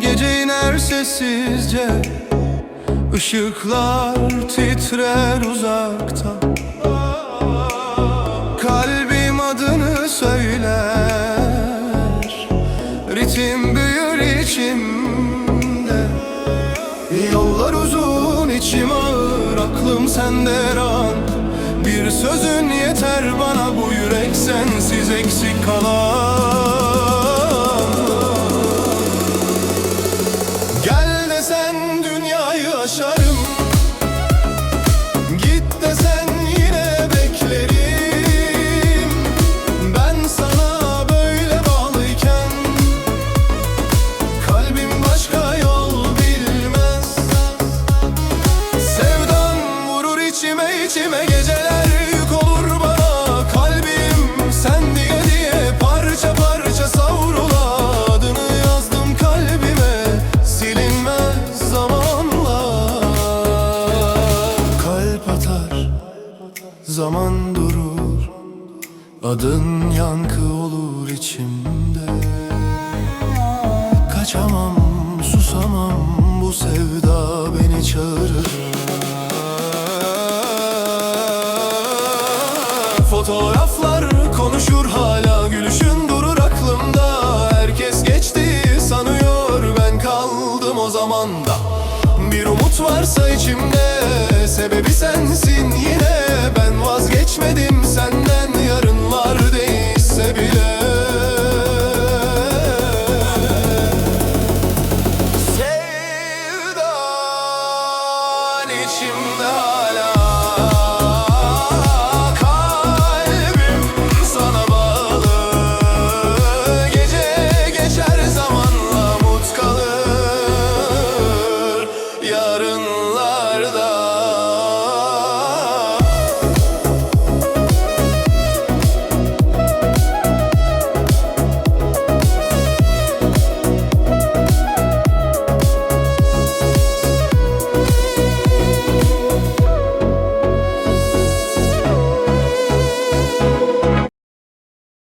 Gece iner sessizce Işıklar titrer uzakta. Kalbim adını söyler Ritim büyür içimde. Yollar Aklım sende ran Bir sözün yeter bana Bu yürek sensiz eksik kalan. Gel desen dünyayı aşarım Zaman durur Adın yankı olur içimde. Kaçamam, susamam Bu sevda beni çağırır. Fotoğraflar konuşur hala Gülüşün durur aklımda. Herkes geçti sanıyor Ben kaldım o zamanda. Bir umut varsa içimde Sebebi sensin yine. Ben Sevdan içimde hala